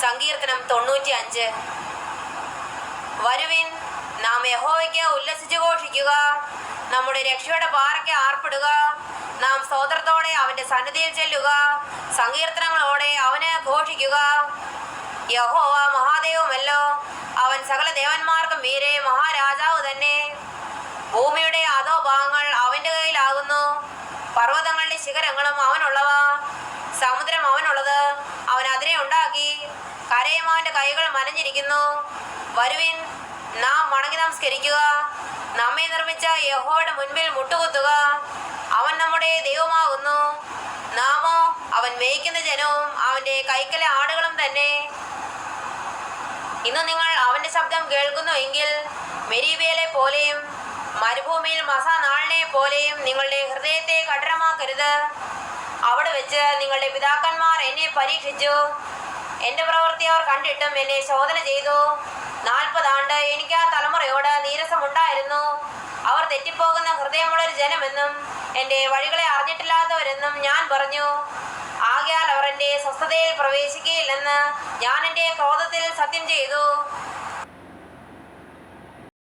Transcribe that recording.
സങ്കീർത്തനം തൊണ്ണൂറ്റി അഞ്ച് വരുവിൻ നാം യഹോവയ്ക്ക് ഉല്ലസിച്ചു ഘോഷിക്കുക. നമ്മുടെ രക്ഷയുടെ പാറയ്ക്ക് ആർപ്പിടുക. നാം സ്തോത്രത്തോടെ അവന്റെ സന്നിധിയിൽ ചെല്ലുക. സങ്കീർത്തനങ്ങളോടെ അവനെ ഘോഷിക്കുക. യഹോവ മഹാദേവമല്ലോ. അവൻ സകല ദേവന്മാർക്കും മീരെ മഹാരാജാവ് തന്നെ. ഭൂമിയുടെ അതോ ഭാഗങ്ങൾ അവന്റെ കയ്യിലാകുന്നു. പർവതങ്ങളുടെ ശിഖരങ്ങളും അവനുള്ളവ. സമുദ്രം അവനുള്ളത്. കരയും അവന്റെ കൈകൾ മനഞ്ഞിരിക്കുന്നു. വരുവിൻ നാം വണങ്ങി നമസ്കരിക്കുക. നമ്മെ നിർമ്മിച്ച യഹോയുടെ മുൻപിൽ മുട്ടുകുത്തുക. അവൻ നമ്മുടെ ദൈവമാകുന്നു. നാമോ അവൻ മേയ്ക്കുന്ന ജനവും അവന്റെ കൈക്കലെ ആടുകളും തന്നെ. ഇന്ന് നിങ്ങൾ അവന്റെ ശബ്ദം കേൾക്കുന്നു എങ്കിൽ മെരീബേലെ പോലെയും മരുഭൂമിയിൽ മസാനാളിനെ പോലെയും നിങ്ങളുടെ ഹൃദയത്തെ കഠിനമാക്കരുത്. അവിടെ വെച്ച് നിങ്ങളുടെ പിതാക്കന്മാർ എന്നെ പരീക്ഷിച്ചു. എന്റെ പ്രവൃത്തി അവർ കണ്ടിട്ടും എന്നെ ശോധന ചെയ്തു. നാൽപ്പതാണ്ട് എനിക്ക് ആ തലമുറയോട് നീരസമുണ്ടായിരുന്നു. അവർ തെറ്റിപ്പോകുന്ന ഹൃദയമുള്ളൊരു ജനമെന്നും എന്റെ വഴികളെ അറിഞ്ഞിട്ടില്ലാത്തവരെന്നും ഞാൻ പറഞ്ഞു. ആകയാൽ അവർ എന്റെ സ്വസ്ഥതയിൽ പ്രവേശിക്കുകയില്ലെന്ന് ഞാൻ എന്റെ ക്രോധത്തിൽ സത്യം ചെയ്തു.